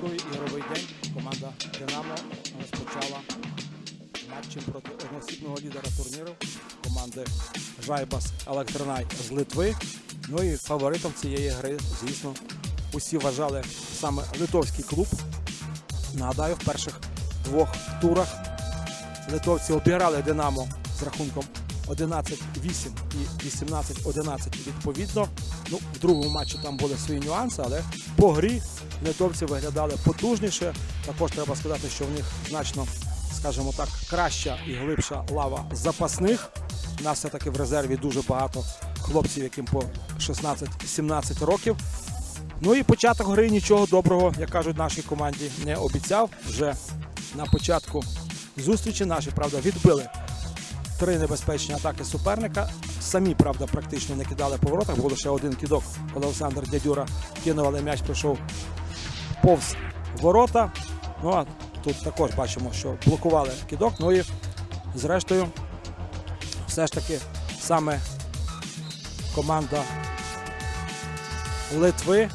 Другий ігровий день команда Динамо розпочала матчем проти одноосібного лідера турніру команди Жайбас Електронай з Литви. Ну і фаворитом цієї гри, звісно, усі вважали саме литовський клуб. Нагадаю, в перших двох турах литовці обіграли Динамо з рахунком 11-8 і 18-11 відповідно. Ну, в другому матчі там були свої нюанси, але по грі литовці виглядали потужніше. Також треба сказати, що в них значно, скажімо так, краща і глибша лава запасних. У нас все-таки в резерві дуже багато хлопців, яким по 16-17 років. Ну і початок гри нічого доброго, як кажуть, нашій команді не обіцяв. Вже на початку зустрічі наші, правда, відбили три небезпечні атаки суперника. Самі, правда, практично не кидали по воротах. Було ще один кидок, коли Олександр Дядюра кинув, але м'яч пройшов повз ворота. Ну а тут також бачимо, що блокували кидок. Ну і зрештою, все ж таки саме команда Литви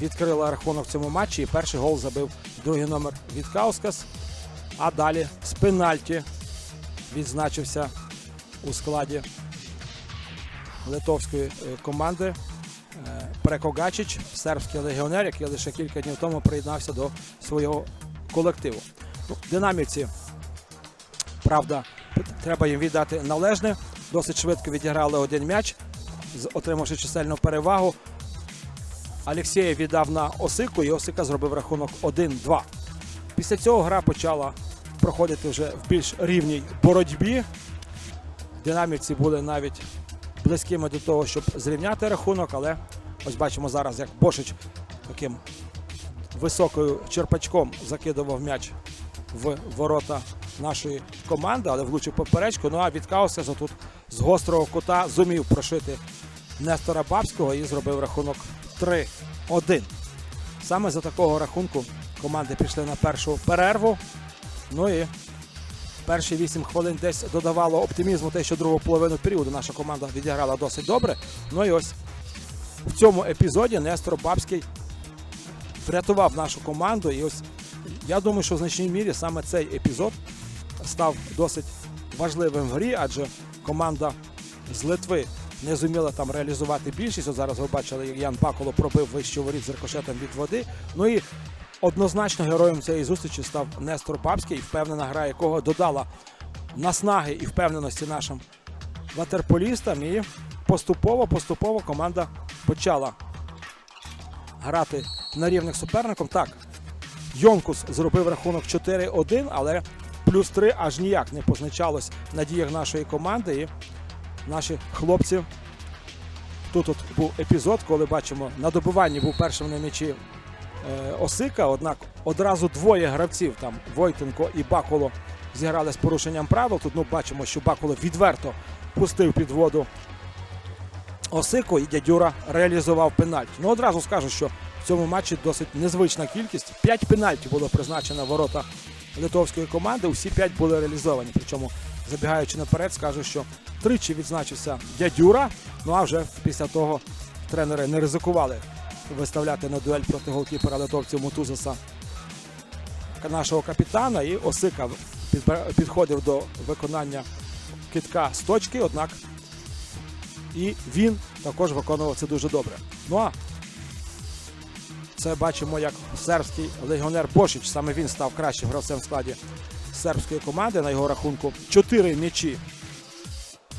відкрила рахунок в цьому матчі. І перший гол забив другий номер від Каускас. А далі з пенальті відзначився у складі литовської е, команди е, Прекогачич, сербський легіонер, який лише кілька днів тому приєднався до свого колективу. Ну, динамівці, правда, треба їм віддати належне. Досить швидко відіграли один м'яч, отримавши чисельну перевагу. Алєксєєв віддав на Осику, і Осика зробив рахунок 1-2. Після цього гра почала проходити вже в більш рівній боротьбі. Динамівці були навіть близькими до того, щоб зрівняти рахунок, але ось бачимо зараз, як Бошич таким високою черпачком закидував м'яч в ворота нашої команди, але влучив поперечку. Ну а від Каусеза тут з гострого кута зумів прошити Нестора Бабського і зробив рахунок 3-1. Саме за такого рахунку команди пішли на першу перерву. Ну і перші 8 хвилин десь додавало оптимізму те, що другу половину періоду наша команда відіграла досить добре. Ну і ось в цьому епізоді Нестор Бабський врятував нашу команду. І ось я думаю, що в значній мірі саме цей епізод став досить важливим в грі, адже команда з Литви не зуміла там реалізувати більшість. От зараз ви бачили, як Ян Баколо пробив вище воріт з рикошетом від води. Ну і однозначно героєм цієї зустрічі став Нестор Бабський, впевнена гра якого додала наснаги і впевненості нашим ватерполістам. І поступово, поступово команда почала грати на рівних суперником. Так, Йонкус зробив рахунок 4-1, але плюс 3 аж ніяк не позначалось на діях нашої команди. І наші хлопці. Тут от був епізод, коли бачимо, на добиванні був першим на м'ячі Осика, однак одразу двоє гравців, там Войтенко і Баколо, зіграли з порушенням правил. Тут ну, бачимо, що Баколо відверто пустив під воду Осику і дядюра реалізував пенальті. Ну одразу скажу, що в цьому матчі досить незвична кількість. П'ять пенальтів було призначено в ворота литовської команди. Усі п'ять були реалізовані. Причому, забігаючи наперед, скажу, що тричі відзначився дядюра. Ну а вже після того тренери не ризикували виставляти на дуель проти голкіпера литовців Мотузаса нашого капітана. І Осика підходив до виконання китка з точки, однак і він також виконував це дуже добре. Ну а це бачимо, як сербський легіонер Бошич, саме він став кращим гравцем в складі сербської команди. На його рахунку 4 м'ячі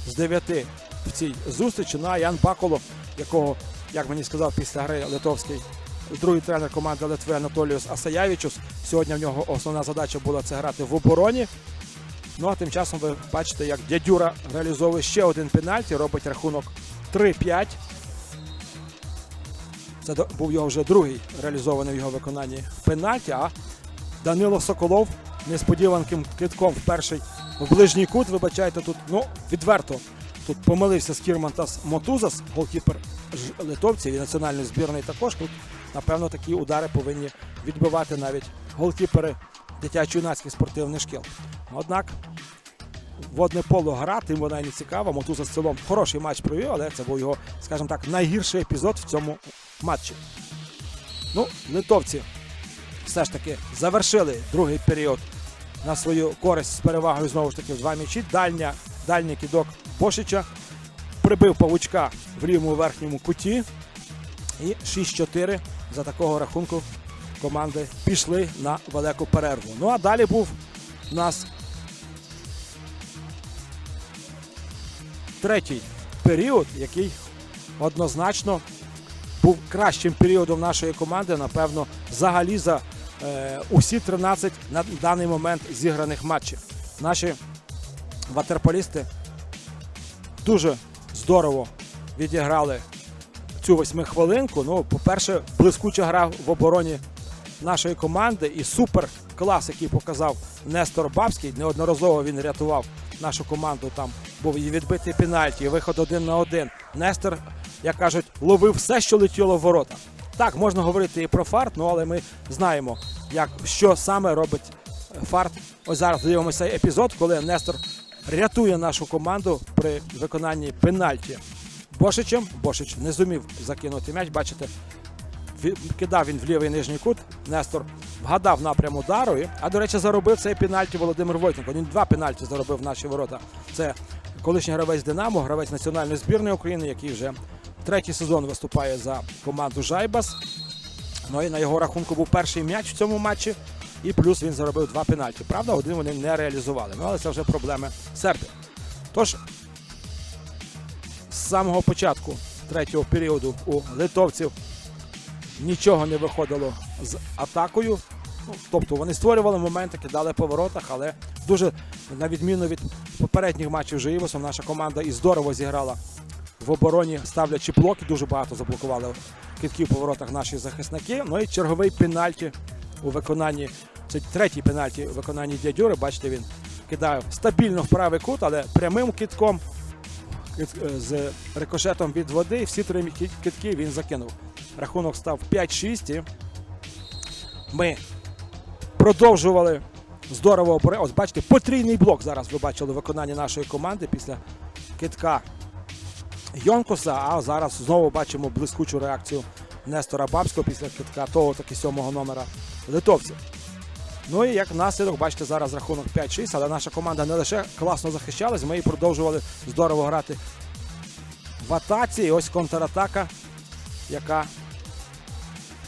з 9 в цій зустрічі. Ну а Ян Баколо, якого, як мені сказав після гри литовський другий тренер команди Литви Анатоліус Асаявічус. Сьогодні в нього основна задача була це грати в обороні. Ну а тим часом ви бачите, як дядюра реалізовує ще один пенальті, робить рахунок 3-5. Це був його вже другий реалізований в його виконанні пенальті. А Данило Соколов несподіванким китком в перший в ближній кут. Вибачайте, тут ну відверто. Тут помилився Скірмантас Мотузас, голкіпер литовців і національної збірної також. Тут, напевно, такі удари повинні відбивати навіть голкіпери дитячо-юнацьких спортивних шкіл. Однак водне поло гра, тим вона і не цікава. Мотуза в цілому хороший матч провів, але це був його, скажімо так, найгірший епізод в цьому матчі. Ну, литовці все ж таки завершили другий період на свою користь з перевагою знову ж таки в два м'ячі. Дальня, дальній кідок Бошича прибив павучка в лівому верхньому куті. І 6-4 за такого рахунку команди пішли на велику перерву. Ну а далі був у нас третій період, який однозначно був кращим періодом нашої команди, напевно, взагалі за е, усі 13 на даний момент зіграних матчів. Наші ватерполісти дуже здорово відіграли цю восьмихвилинку. Ну, по-перше, блискуча гра в обороні нашої команди і супер клас, який показав Нестор Бабський. Неодноразово він рятував нашу команду. Там був і відбитий пенальті, і виход один на один. Нестор, як кажуть, ловив все, що летіло в ворота. Так, можна говорити і про фарт, ну але ми знаємо, як що саме робить фарт. Ось зараз дивимося епізод, коли Нестор рятує нашу команду при виконанні пенальті. Бошичем. Бошич не зумів закинути м'яч. Бачите, кидав він в лівий нижній кут. Нестор вгадав напрям удару. А до речі, заробив цей пенальті Володимир Войтенко. Він два пенальті заробив в наші ворота. Це колишній гравець Динамо, гравець національної збірної України, який вже третій сезон виступає за команду Жайбас. Ну і на його рахунку був перший м'яч в цьому матчі. І плюс він заробив два пенальті. Правда, один вони не реалізували. Ну, але це вже проблеми сербів. Тож, з самого початку третього періоду у литовців нічого не виходило з атакою. Ну, тобто вони створювали моменти, кидали по воротах, але дуже, на відміну від попередніх матчів з Жиївосом, наша команда і здорово зіграла в обороні, ставлячи блоки, дуже багато заблокували китків по воротах наші захисники. Ну і черговий пенальті у виконанні. Це третій пенальті у виконанні дядюри. Бачите, він кидає стабільно в правий кут, але прямим китком е, з рикошетом від води. Всі три китки він закинув. Рахунок став 5-6. І ми продовжували здорово оборе. Ось бачите, потрійний блок зараз ви бачили в виконанні нашої команди після китка Йонкуса. А зараз знову бачимо блискучу реакцію Нестора Бабського після китка того таки сьомого номера литовців. Ну і як наслідок, бачите, зараз рахунок 5-6, але наша команда не лише класно захищалась, ми і продовжували здорово грати в атаці. І ось контратака, яка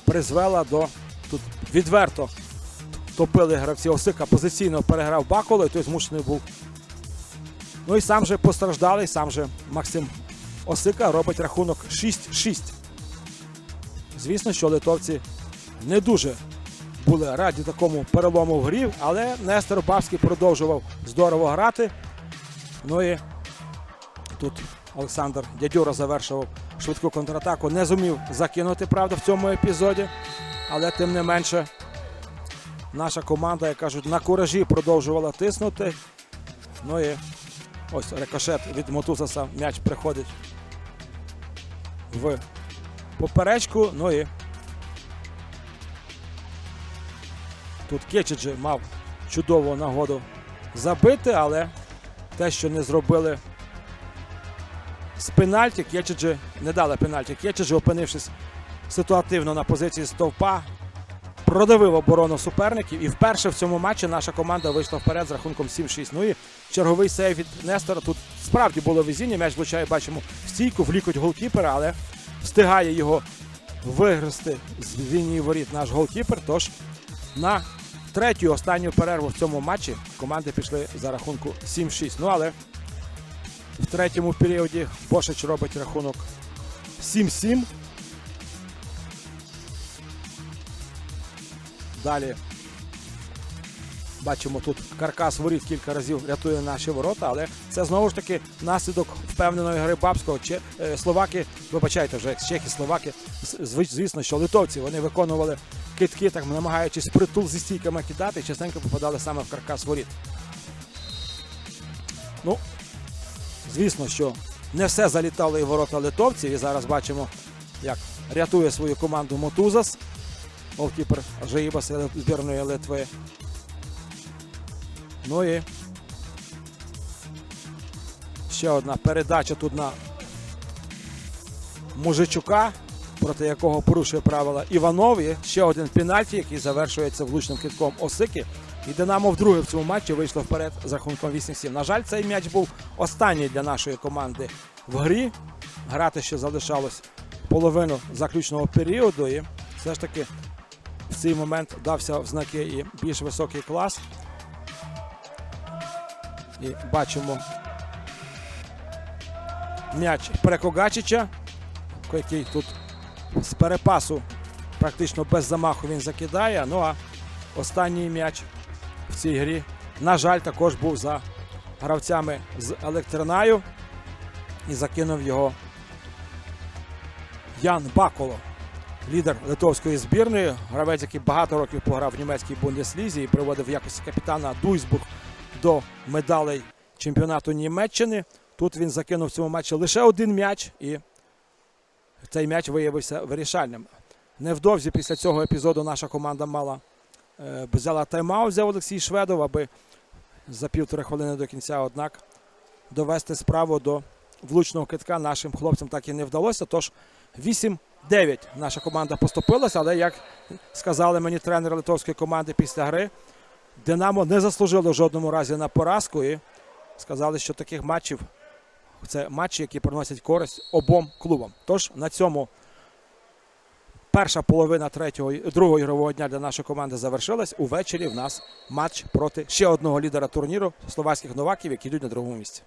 призвела до тут відверто топили гравці Осика, позиційно переграв Баколо, і той змушений був. Ну і сам же постраждалий, сам же Максим Осика робить рахунок 6-6. Звісно, що литовці не дуже були раді такому перелому в грі, але Нестор Бабський продовжував здорово грати. Ну і тут Олександр Дядюра завершував швидку контратаку. Не зумів закинути, правда, в цьому епізоді. Але тим не менше, наша команда, як кажуть, на куражі продовжувала тиснути. Ну і ось рикошет від Мотузаса м'яч приходить в поперечку. Ну і Тут Кечиджи мав чудову нагоду забити, але те, що не зробили з пенальті, Кечиджи не дали пенальті. Кечиджи, опинившись ситуативно на позиції стовпа, продавив оборону суперників. І вперше в цьому матчі наша команда вийшла вперед з рахунком 7-6. Ну і черговий сейв від Нестора. Тут справді було везіння. М'яч влучає, бачимо, в стійку, влікоть голкіпера, але встигає його вигрести з лінії воріт наш голкіпер. Тож на третю останню перерву в цьому матчі команди пішли за рахунку 7-6. Ну але в третьому періоді Бошич робить рахунок 7-7. Далі бачимо тут каркас воріт кілька разів рятує наші ворота, але це знову ж таки наслідок впевненої гри Бабського. Че- е, Словаки, вибачайте вже чехи, словаки, звісно, що литовці вони виконували китки, так намагаючись притул зі стійками кидати, частенько попадали саме в каркас воріт. Ну, звісно, що не все залітало і ворота литовців. І зараз бачимо, як рятує свою команду Мотузас, голкіпер Жаїбас збірної Литви. Ну і ще одна передача тут на Мужичука. Проти якого порушує правила Іванов. І ще один пенальті, який завершується влучним китком Осики. І Динамо вдруге в цьому матчі вийшло вперед з рахунком 8-7. На жаль, цей м'яч був останній для нашої команди в грі. Грати ще залишалось половину заключного періоду. І все ж таки в цей момент дався в знаки і більш високий клас. І бачимо м'яч Прекогачича, який тут з перепасу практично без замаху він закидає. Ну а останній м'яч в цій грі, на жаль, також був за гравцями з електринаю і закинув його Ян Баколо, лідер литовської збірної, гравець, який багато років пограв в німецькій бундеслізі і приводив в якості капітана Дуйсбург до медалей чемпіонату Німеччини. Тут він закинув в цьому матчі лише один м'яч, і цей м'яч виявився вирішальним. Невдовзі після цього епізоду наша команда мала е, взяла тайм-аут, взяв Олексій Шведов, аби за півтори хвилини до кінця, однак довести справу до влучного китка нашим хлопцям так і не вдалося. Тож 8-9 наша команда поступилася, але як сказали мені тренери литовської команди після гри, Динамо не заслужило в жодному разі на поразку і сказали, що таких матчів це матчі, які приносять користь обом клубам. Тож на цьому перша половина третього другого ігрового дня для нашої команди завершилась. Увечері в нас матч проти ще одного лідера турніру словацьких новаків, які йдуть на другому місці.